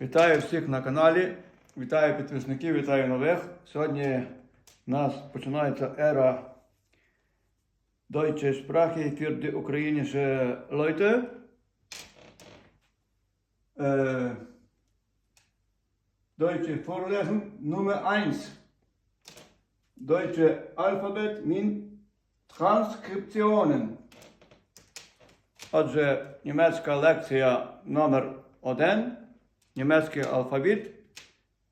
Вітаю всіх на каналі, вітаю підписників, вітаю нових. Сьогодні у нас починається ера Deutsche Sprache für die ukrainische Leute. Äh, Deutsche Vorlesung Nummer 1. Deutsche Alphabet mit Transkriptionen. Отже, німецька лекція номер 1 німецький алфавіт.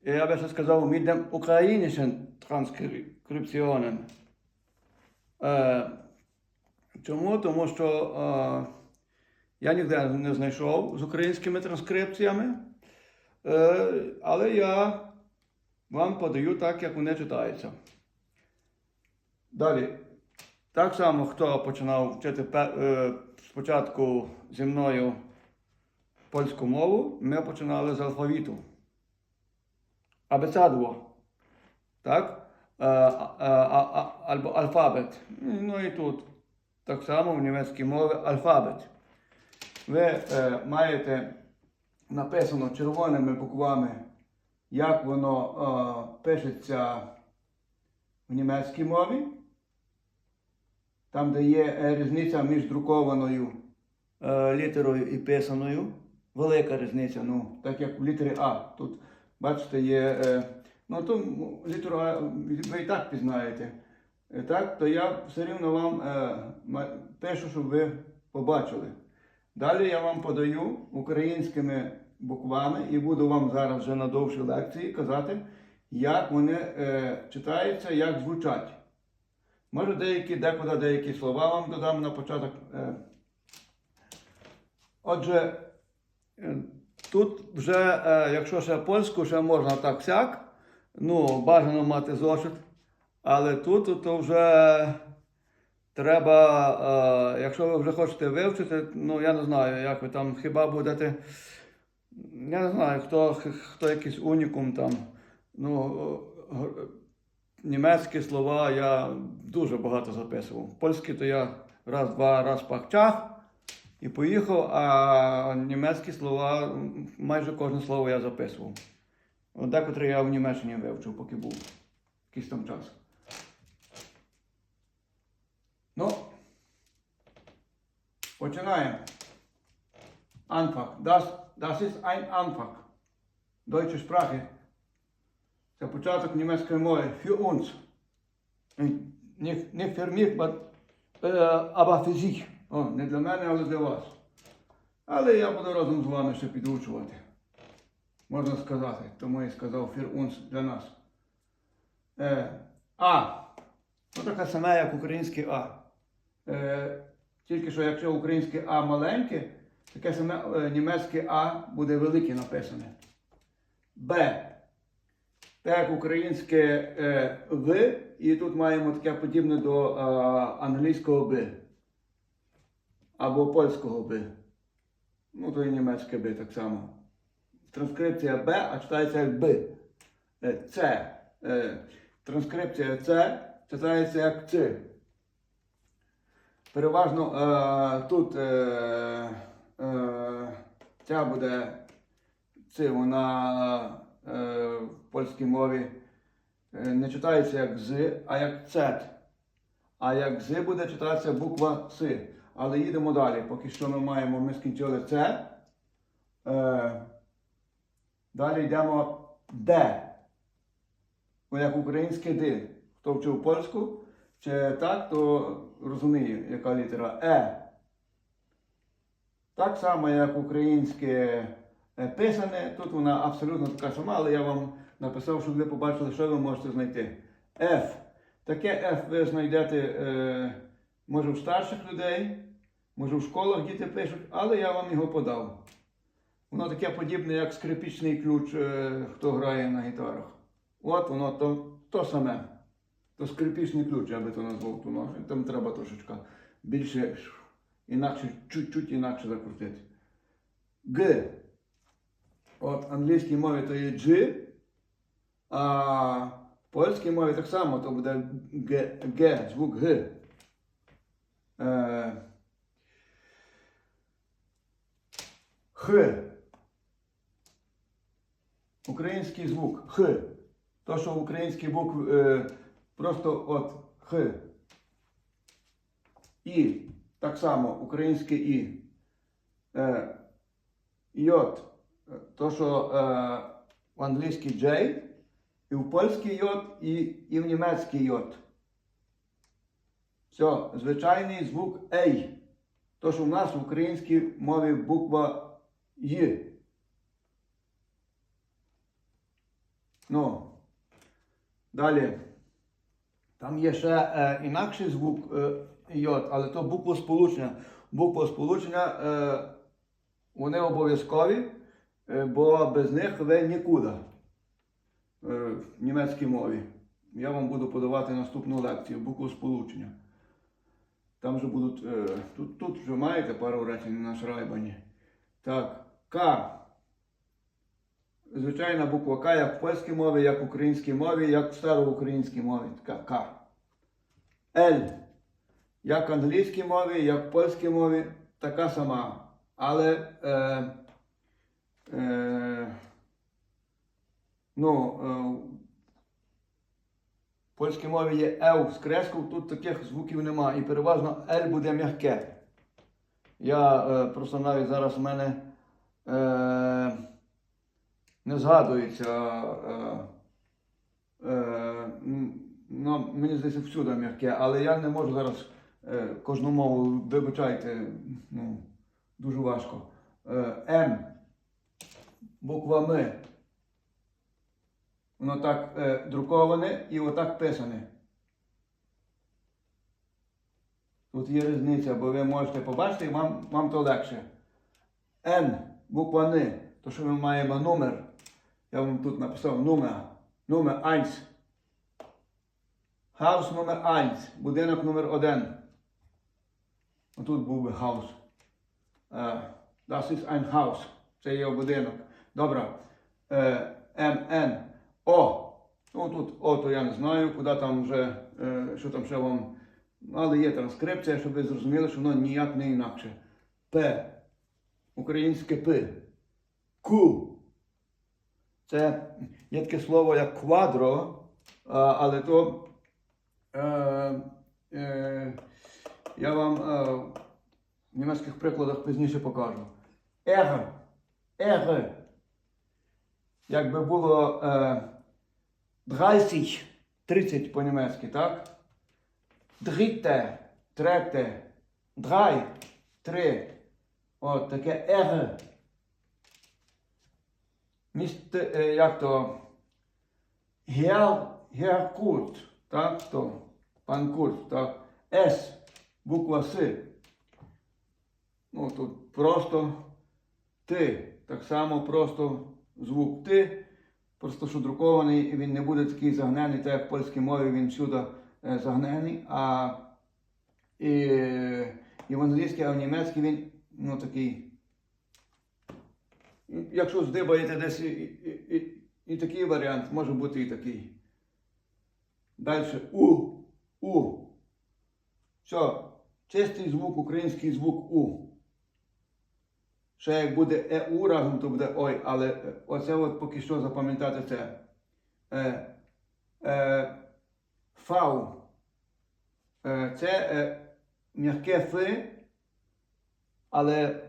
І я би ще сказав, mit dem ukrainischen Transkriptionen. Е, чому? Тому що е, я ніде не знайшов з українськими транскрипціями, е, але я вам подаю так, як вони читаються. Далі. Так само, хто починав вчити е, спочатку зі мною польську мову, ми починали з алфавіту. Абецадво. Так? Е, а- а- а- Або алфабет. Ну і тут так само в німецькій мові алфабет. Ви е, маєте написано червоними буквами, як воно е, пишеться в німецькій мові. Там, де є е, різниця між друкованою е, літерою і писаною. Велика різниця, ну, так як в літері А. Тут, бачите, є. Е, ну, то літеру А ви і так пізнаєте. Е, так, то я все рівно вам е, пишу, щоб ви побачили. Далі я вам подаю українськими буквами і буду вам зараз вже на довшій лекції казати, як вони е, читаються, як звучать. Може, деякі, декуди деякі слова вам додам на початок. Е. Отже, тут вже, е, якщо ще польську, ще можна так сяк, ну, бажано мати зошит, але тут то вже треба, е, якщо ви вже хочете вивчити, ну я не знаю, як ви там хіба будете. Я не знаю, хто, хто якийсь унікум там. Ну, німецькі слова я дуже багато записував. Польські то я раз-два раз пахчах і поїхав, а німецькі слова, майже кожне слово я записував. От Декотрі я в Німеччині вивчив, поки був якийсь там час. Ну, починаємо. Anfang. Das, das ist ein Anfang. Deutsche Sprache. Це початок німецької мови. Für uns. Не, не für mich, but, uh, aber für sich. О, не для мене, але для вас. Але я буду разом з вами ще підучувати. Можна сказати. Тому я сказав uns, для нас. Е, а. Ну таке саме, як українське А. Е, тільки що якщо українське А маленьке, таке саме е, німецьке А буде велике написане. Б. Так українське е, В, і тут маємо таке подібне до е, англійського Б. Або польського Б. Ну, то і німецьке Б так само. Транскрипція Б, а читається як Б. Е, С. Е, транскрипція С читається як Ц. Переважно е, тут е, е, ця буде Ц, вона е, в польській мові е, не читається як з, а як цет. А як з буде читатися буква С. Але їдемо далі. Поки що ми маємо, ми скінчили С. Е, далі йдемо Д. Ну, як українське Д. Хто вчив польську чи так, то розуміє, яка літера Е. Так само, як українське е, писане, тут вона абсолютно така сама, але я вам написав, щоб ви побачили, що ви можете знайти. F. Таке F ви знайдете, е, може, в старших людей, може в школах діти пишуть, але я вам його подав. Воно таке подібне, як скрипічний ключ, е, хто грає на гітарах. От воно то, то саме. То скрипічний ключ, я би то назвав. То, ну, там треба трошечка більше, інакше, чуть-чуть інакше закрутити. Г. От в англійській мові то є G, а в польській мові так само то буде Г, Г звук Г. Е, Х. український звук Х. То, що український букв е, просто от Х. І. Так само українське І. Е, йод. Е, То, що в англійській J, і в польській йод, і, і в німецькій йод. Все, звичайний звук Ей. То, що в нас в українській мові буква Й. Ну, далі. Там є ще е, інакший звук е, йод, але то буквосполучення. Буквосполучення е, вони обов'язкові, е, бо без них ви нікуди е, в німецькій мові. Я вам буду подавати наступну лекцію буквосполучення. Там вже будуть. Е, тут, тут вже маєте пару речень на шрайбані. Так, К. Звичайна буква К, як в польській мові, як в українській мові, як в староукраїнській мові. Така К. Л. Як в англійській мові, як в польській мові, така сама. Але е, е, ну, е, польській мові є Ев з креском, тут таких звуків нема. І переважно Л буде м'яке. Я е, просто навіть зараз в мене е, не згадується. Е, е, ну, мені здається, всюди м'яке, але я не можу зараз е, кожну мову, вибачайте, ну, дуже важко. Е, М. Буква М. Воно так е, друковане і отак писане. Тут є різниця, бо ви можете побачити, вам, вам то легше. Н, буква Н, то що ми маємо номер. Я вам тут написав номер. Номер 1. Хаус номер 1. Будинок номер 1. Отут був би хаус. Е, Das ist ein Haus. Це є будинок. Добре. Е, МН. О. Ну тут О, то я не знаю, куди там вже, е, що там ще вам. Але є транскрипція, щоб ви зрозуміли, що воно ніяк не інакше. П. Українське П. Ку. Це є таке слово як квадро, але то е, е, я вам е, в німецьких прикладах пізніше покажу. Ег. Ег. Якби було е, 30, 30 по-німецьки, так? Дріте, трете, драй, три. От таке ег. Місце, е, як то, Гер, Геркут, так, то, пан Курт, так, С, буква С. Ну, тут просто ти. Так само просто звук ти. Просто що друкований, він не буде такий загнений, так як в польській мові він всюди е, загнений, а і, і в англійській, а в німецькій він ну, такий. Якщо здибаєте десь і, і, і, і такий варіант, може бути і такий. Далі У. У. Все. Чистий звук, український звук У. Ще як буде ЕУ разом, то буде ой, але е, оце от поки що запам'ятати це. Е, е, фау. Е, це е, м'яке Ф, але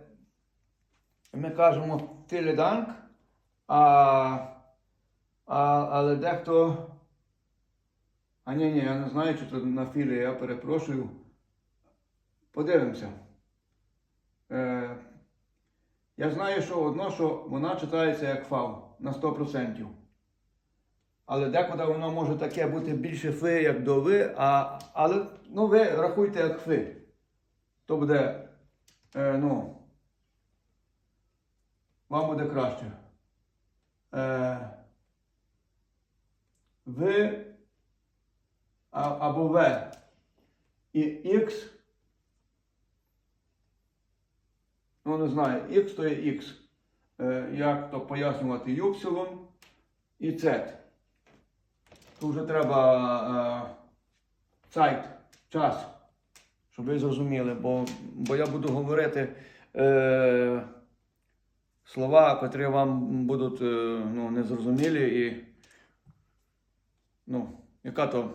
ми кажемо філіданк, а, а, але дехто. А ні, ні, я не знаю, чи то на філі, я перепрошую. Подивимося. Е, я знаю, що одно, що вона читається як фау на 100%. Але декуди воно може таке бути більше фи, як до ви, а, але ну, ви рахуйте як фи. То буде, е, ну, вам буде краще. Е, ви а, або В і X. Ну, не знаю, X то є X. Е, як то пояснювати Y і Z. Тут вже треба е, сайт, час, щоб ви зрозуміли, бо, бо я буду говорити е, слова, котрі вам будуть е, ну, незрозумілі і. Ну, яка то.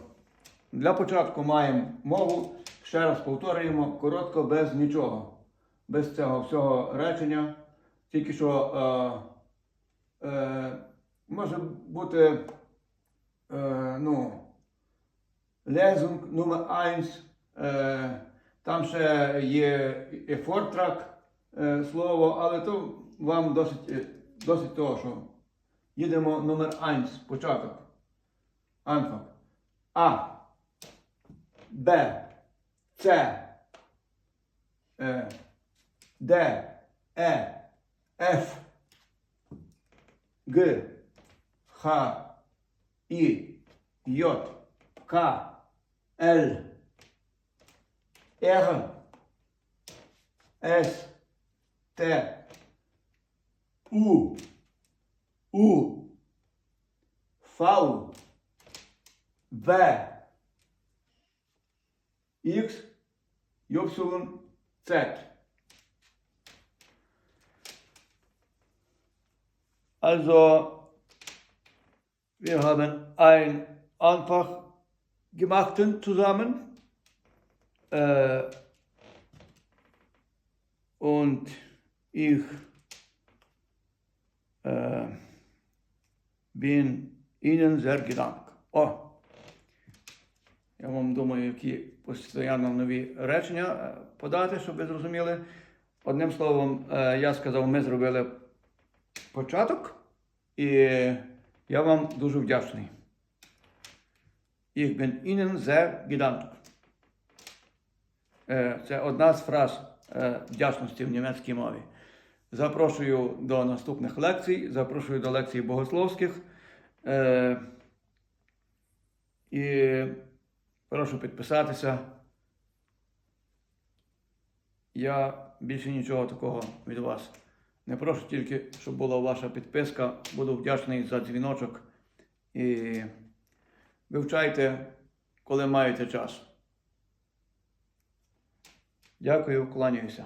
Для початку маємо мову, ще раз повторюємо, коротко, без нічого. Без цього всього речення. Тільки що е, е, може бути е, ну, Lesung номер 1, е, там ще є фортрак е, слово, але то вам досить, е, досить того, що їдемо номер 1, початок. Анфак. А. Б. С. Е, Д. Е. Ф. Г. Х. І. J. К. Л. Р. С. Т. У. У. В. В. X. Y. Z. Also, wir haben ein einfach gemachten zusammen. Äh, und ich äh, bin Ihnen sehr gedankt. О, я вам думаю, які постійно нові речення подати, щоб ви зрозуміли. Одним словом, я сказав, ми зробили початок, і я вам дуже вдячний. Ich bin Ihnen sehr gedankt. Е, Це одна з фраз е, вдячності в німецькій мові. Запрошую до наступних лекцій, запрошую до лекцій богословських. Е, І прошу підписатися. Я більше нічого такого від вас. Не прошу тільки, щоб була ваша підписка. Буду вдячний за дзвіночок. І вивчайте, коли маєте час. Дякую, кланяюся.